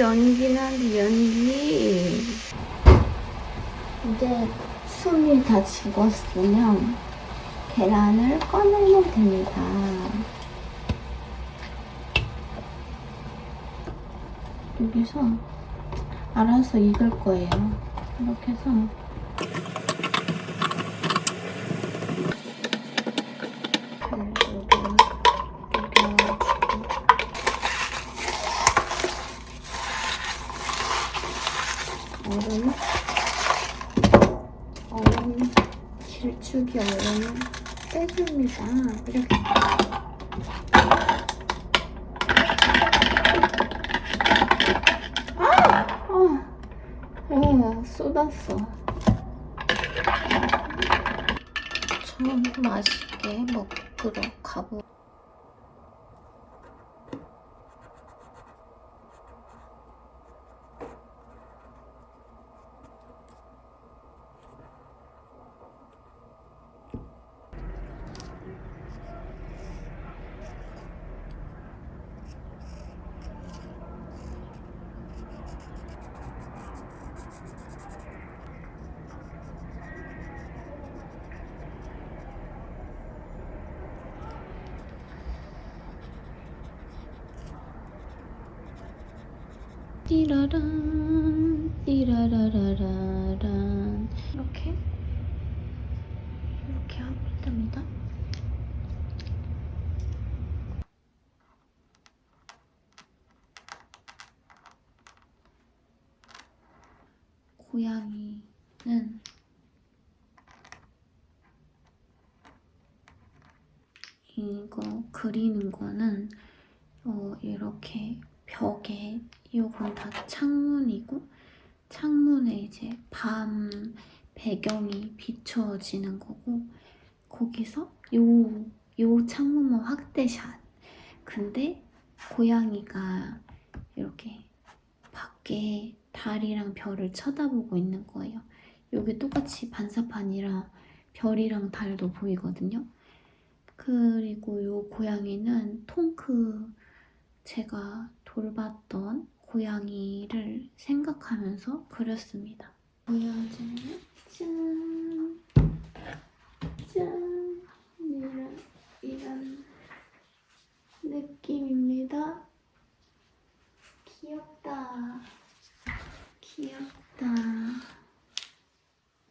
연기는 연기. 이제 숨이 다 죽었으면 계란을 꺼내면 됩니다. 여기서 알아서 익을 거예요. 이렇게 해서 여기를 녹여주고 얼음 얼음 길쭉이 얼음을 빼줍니다. 이렇게 아! 아, 쏟았어. 좀 맛있게 먹으러 가보. 띠라란 띠라라라라란 이렇게 이렇게 하고 있답니다. 고양이는 이거 그리는 거는 어, 이렇게 벽에 이건 다 창문이고 창문에 이제 밤 배경이 비춰지는 거고 거기서 요, 요 창문만 확대샷. 근데 고양이가 이렇게 밖에 달이랑 별을 쳐다보고 있는 거예요. 여기 똑같이 반사판이라 별이랑 달도 보이거든요. 그리고 요 고양이는 통크 제가 돌봤던 고양이를 생각하면서 그렸습니다. 보여주면 짠, 짠 이런 이런 느낌입니다. 귀엽다, 귀엽다.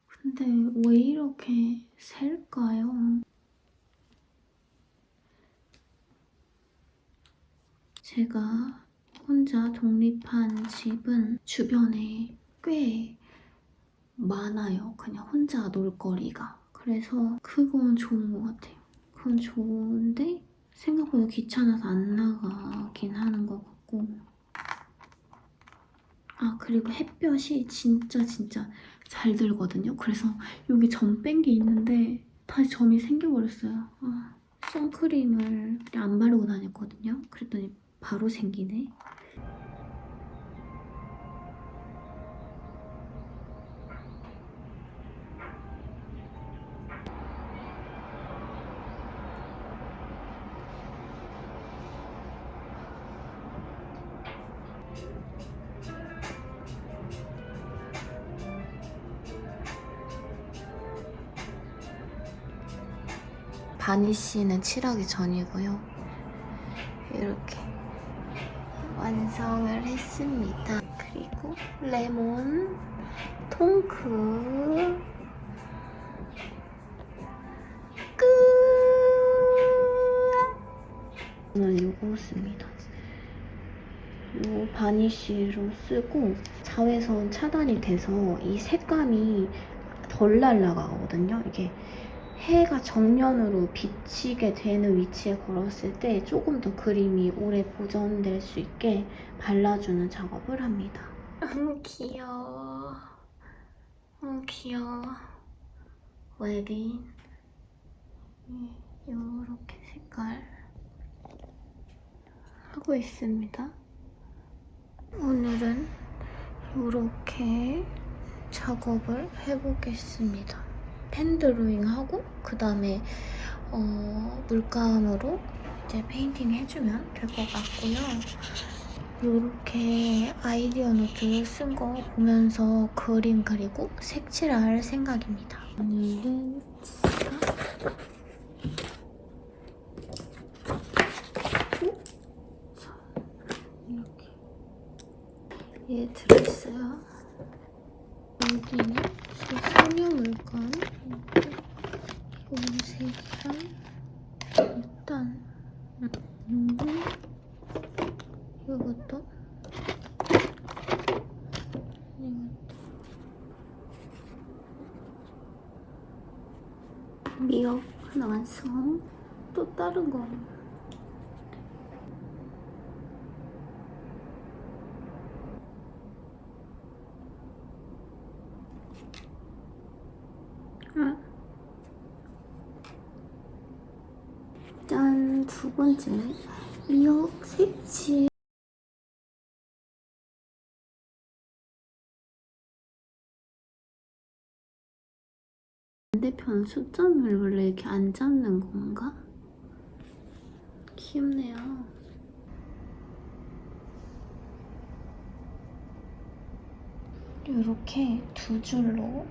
근데 왜 이렇게 셀까요? 제가 혼자 독립한 집은 주변에 꽤 많아요. 그냥 혼자 놀 거리가. 그래서 그건 좋은 것 같아요. 그건 좋은데 생각보다 귀찮아서 안 나가긴 하는 것 같고 아 그리고 햇볕이 진짜 진짜 잘 들거든요. 그래서 여기 점 뺀 게 있는데 다시 점이 생겨버렸어요. 아, 선크림을 안 바르고 다녔거든요. 그랬더니 바로 생기네. 바니쉬는 칠하기 전이고요. 이렇게 완성을 했습니다. 그리고 레몬, 통크, 끝! 저는 이거 씁니다. 이 바니쉬로 쓰고 자외선 차단이 돼서 이 색감이 덜 날라가거든요. 이게 해가 정면으로 비치게 되는 위치에 걸었을 때 조금 더 그림이 오래 보존될 수 있게 발라주는 작업을 합니다. 너무 귀여워. 너무 귀여워. 웨딩. 이렇게 색깔 하고 있습니다. 오늘은 이렇게 작업을 해보겠습니다. 펜 드로잉 하고 그 다음에 어, 물감으로 이제 페인팅 해주면 될 것 같고요. 이렇게 아이디어 노트 쓴 거 보면서 그림 그리고 색칠할 생각입니다. 오늘은 자, 이렇게 얘 들어있어요. 여기는 제 소녀 물건 이렇게 이거는 색이랑 일단 음, 이것도 이것도 미역 하나 완성 또 다른 거 아. 짠, 두 번째. 미역 색칠. 반대편 숫점을 원래 이렇게 안 잡는 건가? 귀엽네요. 이렇게 두 줄로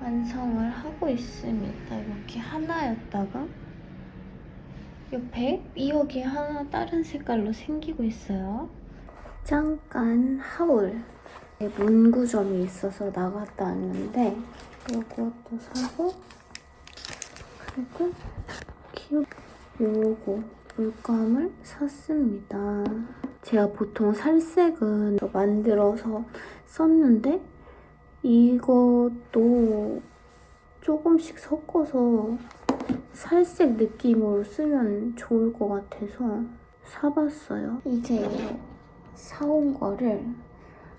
완성을 하고 있습니다. 이렇게 하나였다가 옆에 미역이 하나 다른 색깔로 생기고 있어요. 잠깐 하울 문구점이 있어서 나갔다 왔는데 요것도 사고 그리고 귀엽 요거 물감을 샀습니다. 제가 보통 살색은 만들어서 썼는데 이것도 조금씩 섞어서 살색 느낌으로 쓰면 좋을 것 같아서 사봤어요. 이제 사온 거를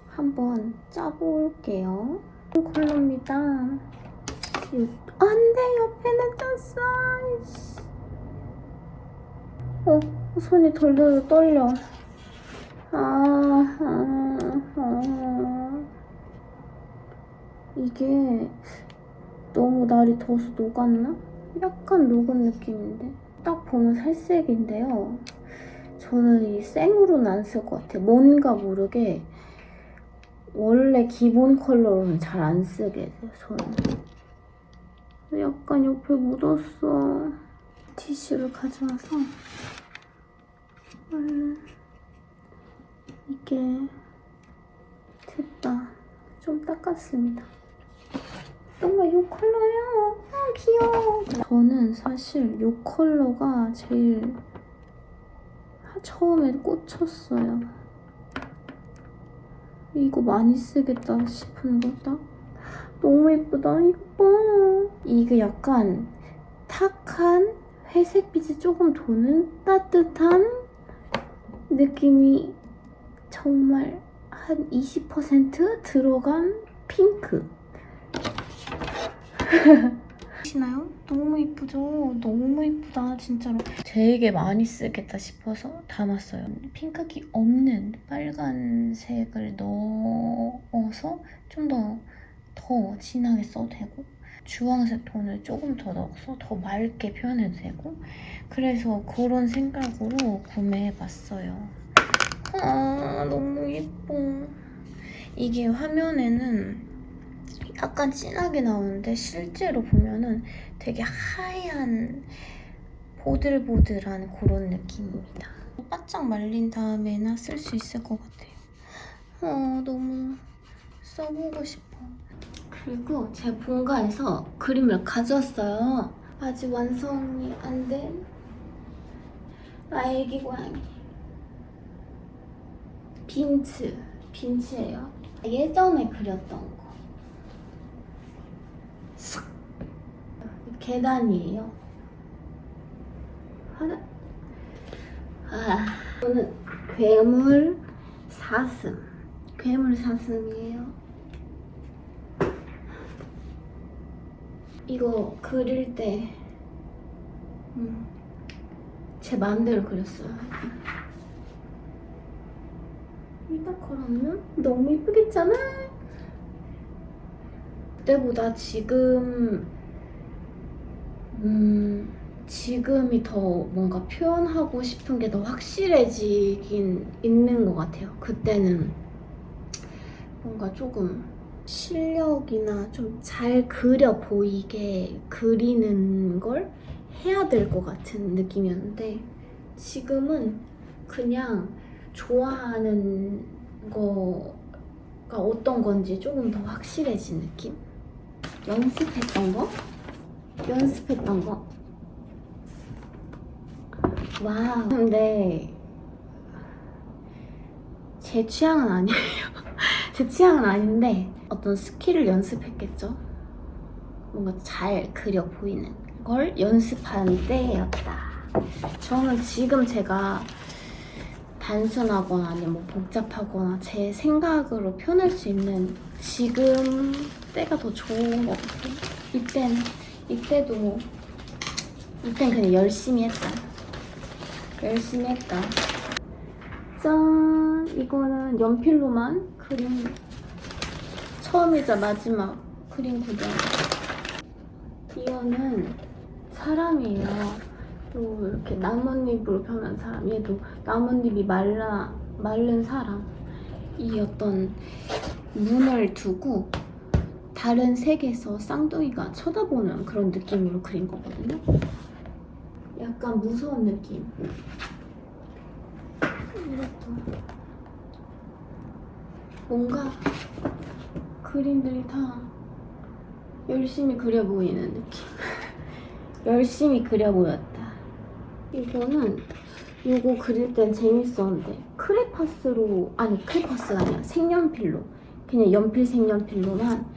한번 짜볼게요. 컬러입니다. 요- 안 돼! 옆에는! 이씨. 어, 손이 덜덜 떨려. 아, 아, 아. 이게 너무 날이 더워서 녹았나? 약간 녹은 느낌인데 딱 보면 살색인데요. 저는 이 생으로는 안 쓸 것 같아요. 뭔가 모르게 원래 기본 컬러로는 잘 안 쓰게 돼요 저는. 약간 옆에 묻었어. 티슈를 가져와서. 얼른 이게 됐다. 좀 닦았습니다 정말 이 컬러예요. 아 귀여워. 저는 사실 이 컬러가 제일 처음에 꽂혔어요. 이거 많이 쓰겠다 싶은 거다. 너무 예쁘다. 봐. 이게 약간 탁한 회색빛이 조금 도는 따뜻한 느낌이 정말 한 20% 들어간 핑크. 보시나요? 너무 이쁘죠? 너무 이쁘다 진짜로 되게 많이 쓰겠다 싶어서 담았어요 핑크기 없는 빨간색을 넣어서 좀 더 더 진하게 써도 되고 주황색 톤을 조금 더 넣어서 더 맑게 표현해도 되고 그래서 그런 생각으로 구매해봤어요 아 너무 예뻐 이게 화면에는 약간 진하게 나오는데 실제로 보면은 되게 하얀 보들보들한 그런 느낌입니다. 바짝 말린 다음에나 쓸 수 있을 것 같아요. 어, 너무 써보고 싶어. 그리고 제 본가에서 그림을 가져왔어요. 아직 완성이 안 된 나의 애기 고양이. 빈츠, 빈츠예요. 예전에 그렸던 거. 싹 계단이에요. 하나 아 저는 괴물 사슴 괴물 사슴이에요. 이거 그릴 때 음, 제 마음대로 그렸어요. 이딱 그러면 너무 이쁘겠잖아. 그때보다 지금 음, 지금이 더 뭔가 표현하고 싶은 게 더 확실해지긴 있는 것 같아요. 그때는 뭔가 조금 실력이나 좀 잘 그려 보이게 그리는 걸 해야 될 것 같은 느낌이었는데 지금은 그냥 좋아하는 거가 어떤 건지 조금 더 확실해진 느낌? 연습했던 거? 연습했던 거? 와우. 근데 제 취향은 아니에요. 제 취향은 아닌데 어떤 스킬을 연습했겠죠. 뭔가 잘 그려 보이는 걸 연습하는 때였다. 저는 지금 제가 단순하거나 아니면 뭐 복잡하거나 제 생각으로 표현할 수 있는 지금 때가 더 좋은 것 같아요. 이때는 이때도 뭐 이땐 그냥 열심히 했다. 열심히 했다. 짠! 이거는 연필로만 그림 처음이자 마지막 그림 구경. 이거는 사람이에요. 또 이렇게 나뭇잎으로 변한 사람. 얘도 나뭇잎이 말라 마른 사람. 이 어떤 눈을 두고 다른 세계에서 쌍둥이가 쳐다보는 그런 느낌으로 그린 거거든요. 약간 무서운 느낌. 이것도 뭔가 그림들이 다 열심히 그려 보이는 느낌. 열심히 그려 보였다. 이거는 이거 그릴 땐 재밌었는데 크레파스로 아니 크레파스가 아니라 색연필로 그냥 연필 색연필로만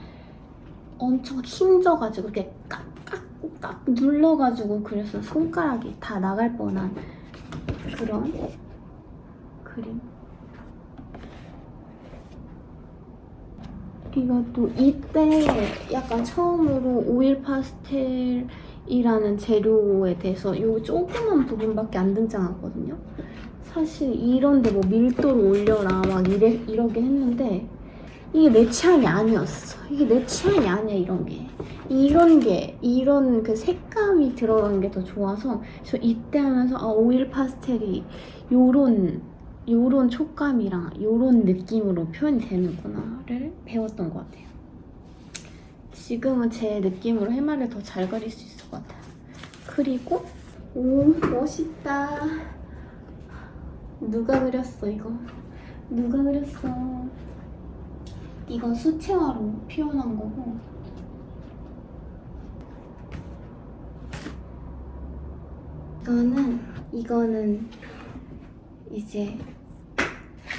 엄청 힘줘가지고 이렇게 깍깍깍 눌러가지고 그래서 손가락이 다 나갈 뻔한 그런 그림. 이것도 이때 약간 처음으로 오일 파스텔이라는 재료에 대해서 요 조그만 부분밖에 안 등장하거든요. 사실 이런데 뭐 밀도를 올려라 막 이래, 이러긴 했는데 이게 내 취향이 아니었어. 이게 내 취향이 아니야 이런 게. 이런 게 이런 그 색감이 들어간 게 더 좋아서 저 이때 하면서 아 오일 파스텔이 요런 요런 촉감이랑 요런 느낌으로 표현이 되는구나를 배웠던 것 같아요. 지금은 제 느낌으로 해마를 더 잘 그릴 수 있을 것 같아요. 그리고 오 멋있다. 누가 그렸어 이거? 누가 그렸어? 이건 수채화로 표현한 거고. 이거는 이거는 이제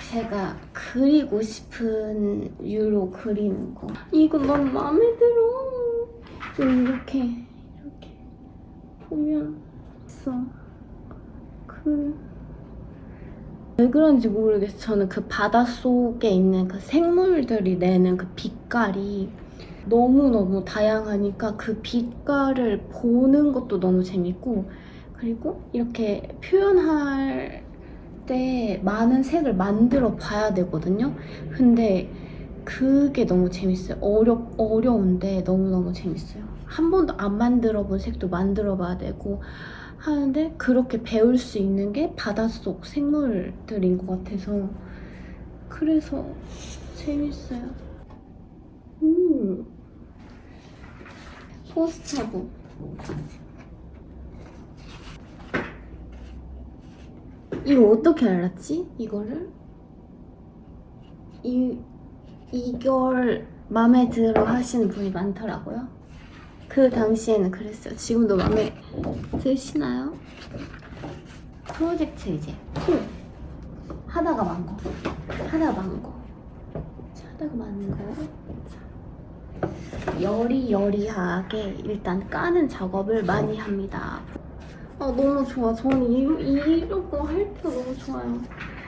제가 그리고 싶은 유로 그리는 거. 이거 너무 마음에 들어. 이렇게 이렇게 보면 있어. 그 왜 그런지 모르겠어. 저는 그 바닷속에 있는 그 생물들이 내는 그 빛깔이 너무너무 다양하니까 그 빛깔을 보는 것도 너무 재밌고 그리고 이렇게 표현할 때 많은 색을 만들어 봐야 되거든요. 근데 그게 너무 재밌어요. 어려, 어려운데 너무너무 재밌어요. 한 번도 안 만들어 본 색도 만들어 봐야 되고 하는데 그렇게 배울 수 있는 게 바닷속 생물들인 것 같아서 그래서 재밌어요. 음. 포스터북. 이거 어떻게 알았지? 이거를? 이, 이걸 마음에 들어 하시는 분이 많더라고요. 그 당시에는 그랬어요. 지금도 마음에 드시나요? 프로젝트 이제 풀 하다가 만 거. 하다가 만 거. 자, 하다가 만 거. 자. 여리여리하게 일단 까는 작업을 많이 합니다. 아 너무 좋아. 저는 이, 이런 거 할 때가 너무 좋아요.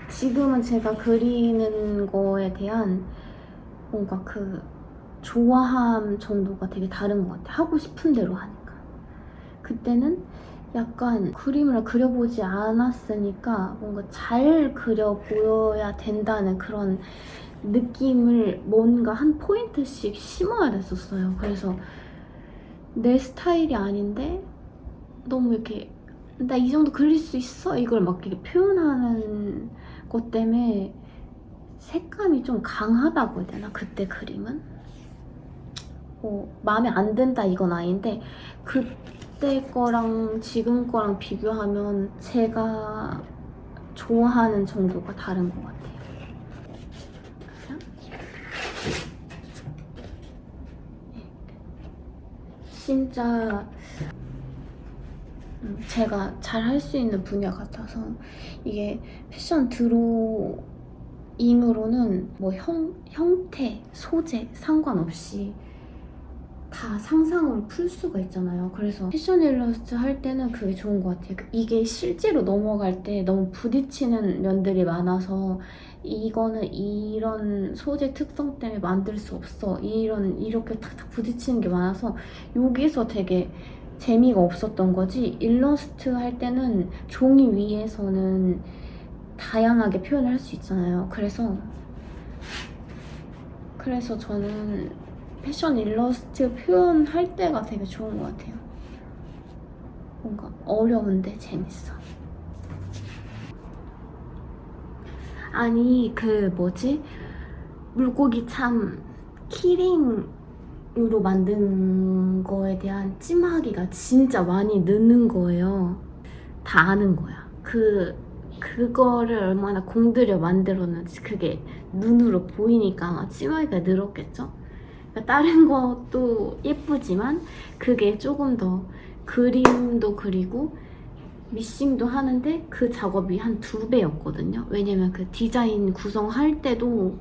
지금은 제가 그리는 거에 대한 뭔가 그 좋아함 정도가 되게 다른 것 같아. 하고 싶은 대로 하니까. 그때는 약간 그림을 그려보지 않았으니까 뭔가 잘 그려 보여야 된다는 그런 느낌을 뭔가 한 포인트씩 심어야 됐었어요. 그래서 내 스타일이 아닌데 너무 이렇게 나 이 정도 그릴 수 있어 이걸 막 이렇게 표현하는 것 때문에 색감이 좀 강하다고 해야 되나 그때 그림은 뭐 마음에 안 든다 이건 아닌데 그때 거랑 지금 거랑 비교하면 제가 좋아하는 정도가 다른 것 같아요. 그냥 진짜 음, 제가 잘 할 수 있는 분야 같아서 이게 패션 드로잉으로는 뭐 형, 형태, 소재 상관없이 다 상상으로 풀 수가 있잖아요. 그래서 패션 일러스트 할 때는 그게 좋은 것 같아요. 이게 실제로 넘어갈 때 너무 부딪히는 면들이 많아서 이거는 이런 소재 특성 때문에 만들 수 없어. 이런 이렇게 탁탁 부딪히는 게 많아서 여기서 되게 재미가 없었던 거지. 일러스트 할 때는 종이 위에서는 다양하게 표현을 할 수 있잖아요. 그래서 그래서 저는 패션 일러스트 표현할 때가 되게 좋은 것 같아요. 뭔가 어려운데 재밌어. 아니 그 뭐지 물고기 참 키링으로 만든 거에 대한 찜하기가 진짜 많이 느는 거예요. 다 아는 거야. 그 그거를 얼마나 공들여 만들었는지 그게 눈으로 보이니까 아마 찜하기가 늘었겠죠. 그러니까 다른 것도 예쁘지만 그게 조금 더 그림도 그리고 미싱도 하는데 그 작업이 한 두 배였거든요. 왜냐면 그 디자인 구성할 때도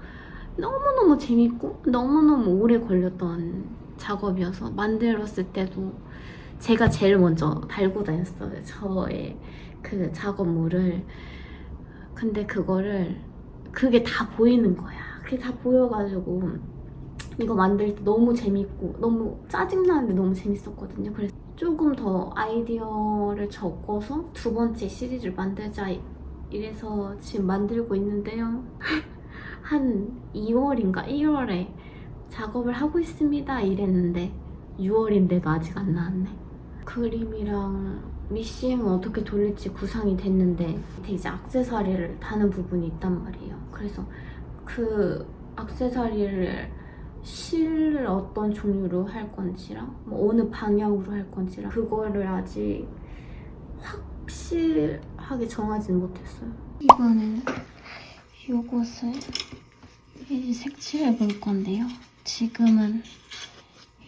너무너무 재밌고 너무너무 오래 걸렸던 작업이어서 만들었을 때도 제가 제일 먼저 달고 다녔어요. 저의 그 작업물을. 근데 그거를 그게 다 보이는 거야. 그게 다 보여가지고 이거 만들 때 너무 재밌고 너무 짜증나는데 너무 재밌었거든요. 그래서 조금 더 아이디어를 적어서 두 번째 시리즈를 만들자 이래서 지금 만들고 있는데요. 한 2월인가 1월에 작업을 하고 있습니다 이랬는데 6월인데도 아직 안 나왔네. 그림이랑 미싱은 어떻게 돌릴지 구상이 됐는데 이제 악세사리를 다는 부분이 있단 말이에요. 그래서 그 악세사리를 실을 어떤 종류로 할 건지랑 뭐 어느 방향으로 할 건지랑 그거를 아직 확실하게 정하진 못했어요. 이번에는 요것을 이제 색칠해 볼 건데요. 지금은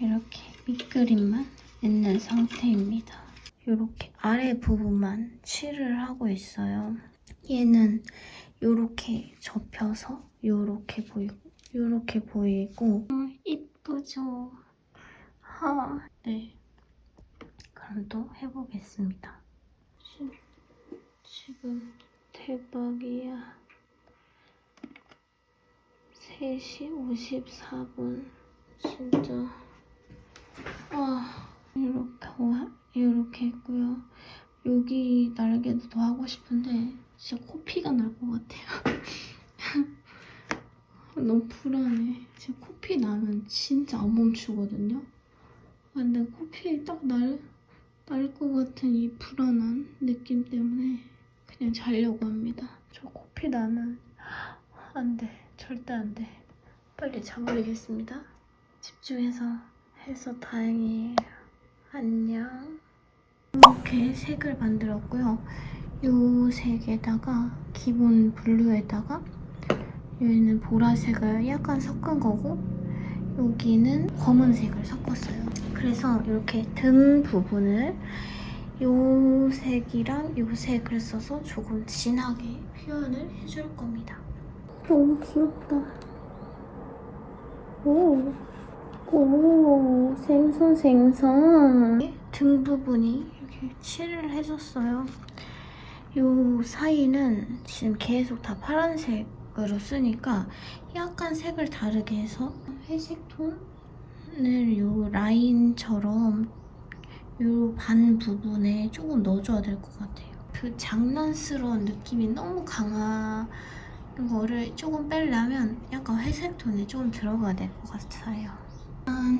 이렇게 밑그림만 있는 상태입니다. 이렇게 아래 부분만 칠을 하고 있어요. 얘는 이렇게 접혀서 이렇게 보이고 이렇게 보이고 어, 이쁘죠? 하, 네. 그럼 또 해보겠습니다. 지- 지금 대박이야. 3시 54분. 진짜. 아, 이렇게, 와- 이렇게 했고요. 여기 날개도 더 하고 싶은데 진짜 코피가 날 것 같아요. 너무 불안해. 지금 코피 나면 진짜 안 멈추거든요. 아, 근데 코피 딱 날, 날 것 같은 이 불안한 느낌 때문에 그냥 자려고 합니다. 저 코피 나면 안 돼. 절대 안 돼. 빨리 자버리겠습니다. 집중해서 해서 다행이에요. 안녕. 이렇게 색을 만들었고요. 이 색에다가 기본 블루에다가 여기는 보라색을 약간 섞은 거고 여기는 검은색을 섞었어요. 그래서 이렇게 등 부분을 요 색이랑 요 색을 써서 조금 진하게 표현을 해줄 겁니다. 너무 귀엽다. 오, 오, 생선 생선. 등 부분이 이렇게 칠을 해줬어요. 요 사이는 지금 계속 다 파란색 으로 쓰니까 약간 색을 다르게 해서 회색 톤을 요 라인처럼 요 반 부분에 조금 넣어줘야 될 것 같아요. 그 장난스러운 느낌이 너무 강한 거를 조금 빼려면 약간 회색 톤에 조금 들어가야 될 것 같아요. 아,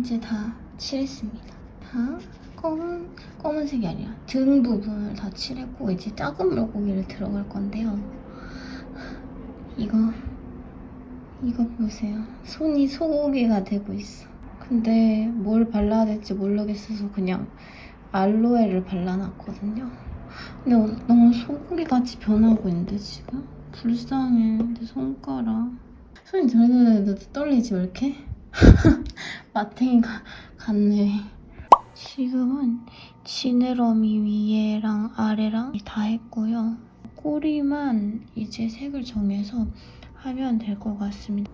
이제 다 칠했습니다. 다 검은 검은색이 아니라 등 부분을 다 칠했고 이제 작은 물고기를 들어갈 건데요. 이거 이거 보세요. 손이 소고기가 되고 있어. 근데 뭘 발라야 될지 모르겠어서 그냥 알로에를 발라놨거든요. 근데 어- 너무 소고기같이 변하고 있는데 지금? 불쌍해. 내 손가락. 손이 들리는데도 떨리지 왜 이렇게? 마탱이가 같네. 지금은 지느러미 위에랑 아래랑 다 했고요. 꼬리만 이제 색을 정해서 하면 될 것 같습니다.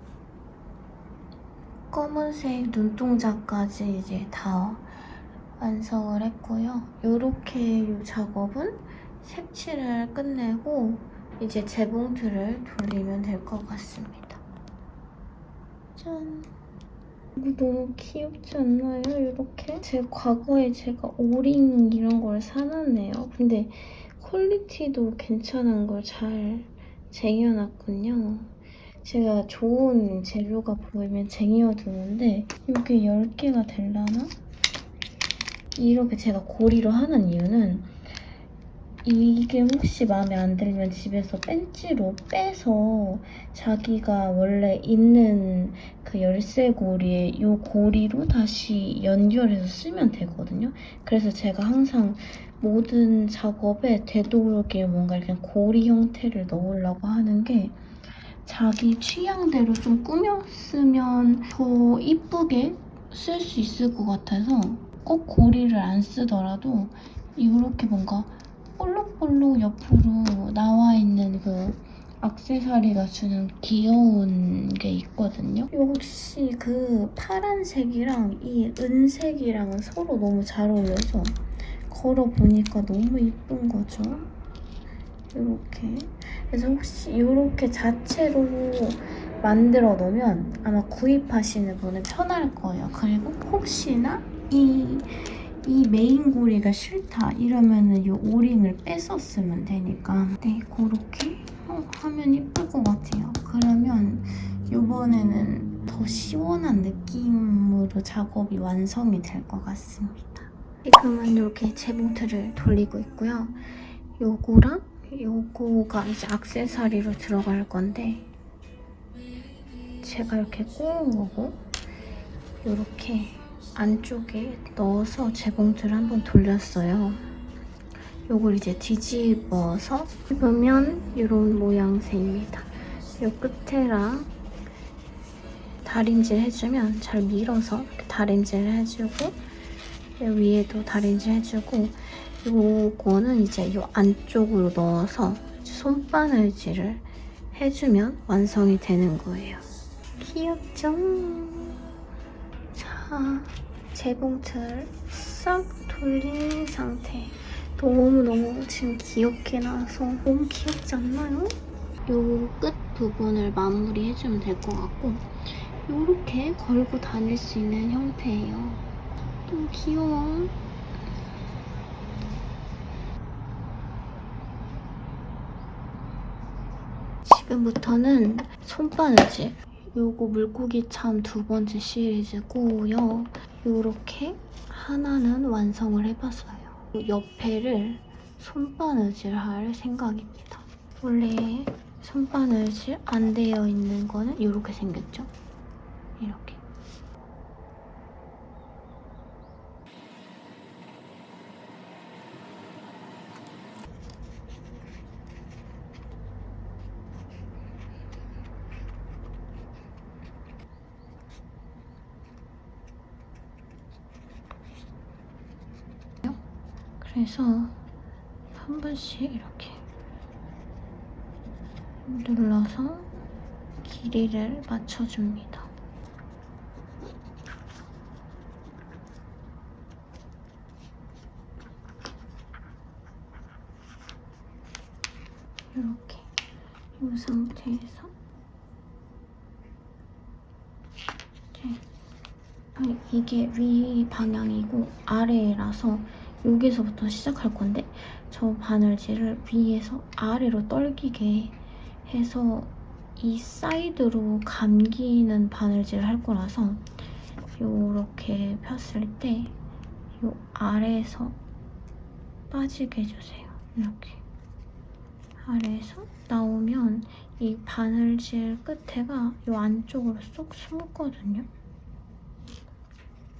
검은색 눈동자까지 이제 다 완성을 했고요. 이렇게 이 작업은 색칠을 끝내고 이제 재봉틀을 돌리면 될 것 같습니다. 짠! 너무 귀엽지 않나요? 이렇게? 제 과거에 제가 오링 이런 걸 사놨네요. 근데 퀄리티도 괜찮은 걸 잘 쟁여놨군요. 제가 좋은 재료가 보이면 쟁여두는데 이게 10개가 되려나? 이렇게 제가 고리로 하는 이유는 이게 혹시 마음에 안 들면 집에서 벤치로 빼서 자기가 원래 있는 그 열쇠 고리에 이 고리로 다시 연결해서 쓰면 되거든요. 그래서 제가 항상 모든 작업에 되도록이면 뭔가 이렇게 고리 형태를 넣으려고 하는 게 자기 취향대로 좀 꾸몄으면 더 이쁘게 쓸 수 있을 것 같아서 꼭 고리를 안 쓰더라도 이렇게 뭔가 볼록볼록 옆으로 나와 있는 그 액세서리가 주는 귀여운 게 있거든요. 역시 그 파란색이랑 이 은색이랑 서로 너무 잘 어울려서 걸어보니까 너무 이쁜 거죠. 이렇게. 그래서 혹시 이렇게 자체로 만들어 놓으면 아마 구입하시는 분은 편할 거예요. 그리고 혹시나 이, 이 메인 고리가 싫다 이러면은 이 오링을 뺐었으면 되니까 네, 그렇게 어, 하면 이쁠 것 같아요. 그러면 이번에는 더 시원한 느낌으로 작업이 완성이 될 것 같습니다. 지금은 이렇게 재봉틀을 돌리고 있고요. 요거랑 요거가 이제 액세서리로 들어갈 건데 제가 이렇게 꼬은 거고 이렇게 안쪽에 넣어서 재봉틀을 한번 돌렸어요. 요걸 이제 뒤집어서 입으면 이런 모양새입니다. 요 끝에랑 다림질 해주면 잘 밀어서 다림질 해주고 요 위에도 다림질 해주고 요거는 이제 요 안쪽으로 넣어서 손바늘질을 해주면 완성이 되는 거예요. 귀엽죠? 자, 재봉틀 싹 돌린 상태. 너무너무 지금 귀엽게 나와서 너무 귀엽지 않나요? 요 끝 부분을 마무리해주면 될 것 같고 요렇게 걸고 다닐 수 있는 형태예요. 너무 귀여워. 지금부터는 손바느질 요거 물고기 참두 번째 시리즈고요. 요렇게 하나는 완성을 해봤어요. 옆에를 손바느질 할 생각입니다. 원래 손바느질 안 되어 있는 거는 이렇게 생겼죠? 이렇게. 그래서 한 번씩 이렇게 눌러서 길이를 맞춰줍니다. 이렇게 이 상태에서 이게 위 방향이고 아래라서 여기서부터 시작할 건데 저 바늘질을 위에서 아래로 떨기게 해서 이 사이드로 감기는 바늘질을 할 거라서 이렇게 폈을 때요 아래에서 빠지게 해주세요. 이렇게 아래에서 나오면 이 바늘질 끝에가 요 안쪽으로 쏙 숨거든요.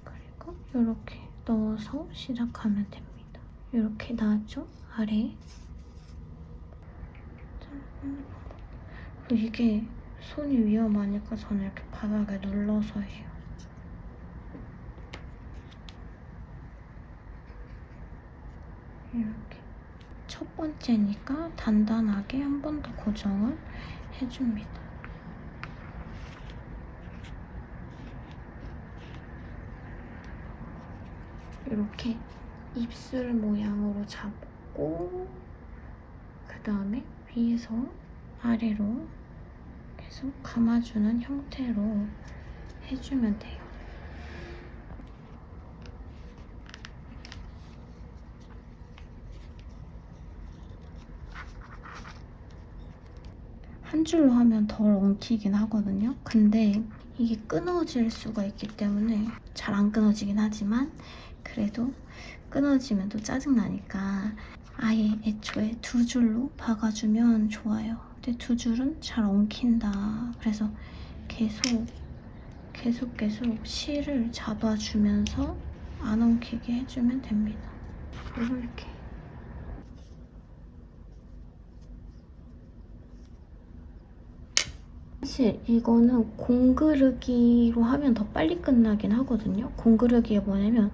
그리고 이렇게 넣어서 시작하면 됩니다. 이렇게 나왔죠? 아래. 이게 손이 위험하니까 저는 이렇게 바닥에 눌러서 해요. 이렇게. 첫 번째니까 단단하게 한 번 더 고정을 해줍니다. 이렇게 입술 모양으로 잡고 그 다음에 위에서 아래로 계속 감아주는 형태로 해주면 돼요. 한 줄로 하면 덜 엉키긴 하거든요. 근데 이게 끊어질 수가 있기 때문에 잘 안 끊어지긴 하지만 그래도 끊어지면 또 짜증나니까 아예 애초에 두 줄로 박아주면 좋아요. 근데 두 줄은 잘 엉킨다. 그래서 계속 계속 계속 실을 잡아주면서 안 엉키게 해주면 됩니다. 이렇게. 사실 이거는 공그르기로 하면 더 빨리 끝나긴 하거든요. 공그르기가 뭐냐면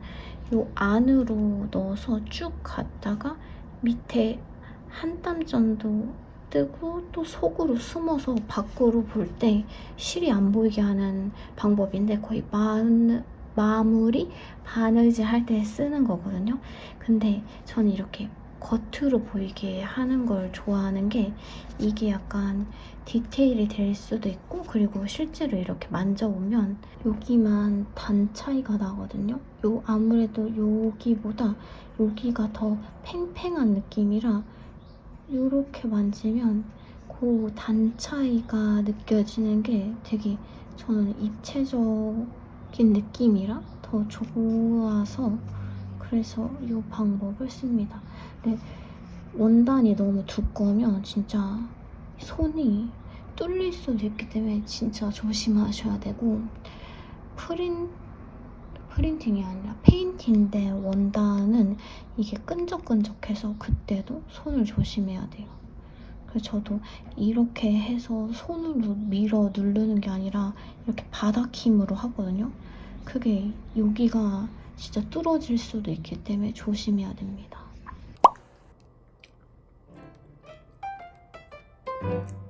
요 안으로 넣어서 쭉 갔다가 밑에 한 땀 정도 뜨고 또 속으로 숨어서 밖으로 볼 때 실이 안 보이게 하는 방법인데 거의 마, 마무리 바느질 할 때 쓰는 거거든요. 근데 저는 이렇게 겉으로 보이게 하는 걸 좋아하는 게 이게 약간 디테일이 될 수도 있고 그리고 실제로 이렇게 만져보면 여기만 단 차이가 나거든요. 요 아무래도 여기보다 여기가 더 팽팽한 느낌이라 이렇게 만지면 그 단 차이가 느껴지는 게 되게 저는 입체적인 느낌이라 더 좋아서 그래서 이 방법을 씁니다. 근데 원단이 너무 두꺼우면 진짜 손이 뚫릴 수도 있기 때문에 진짜 조심하셔야 되고 프린 프린팅이 아니라 페인팅인데 원단은 이게 끈적끈적해서 그때도 손을 조심해야 돼요. 그래서 저도 이렇게 해서 손으로 밀어 누르는 게 아니라 이렇게 바닥 힘으로 하거든요. 그게 여기가 진짜 뚫어질 수도 있기 때문에 조심해야 됩니다. Thank you.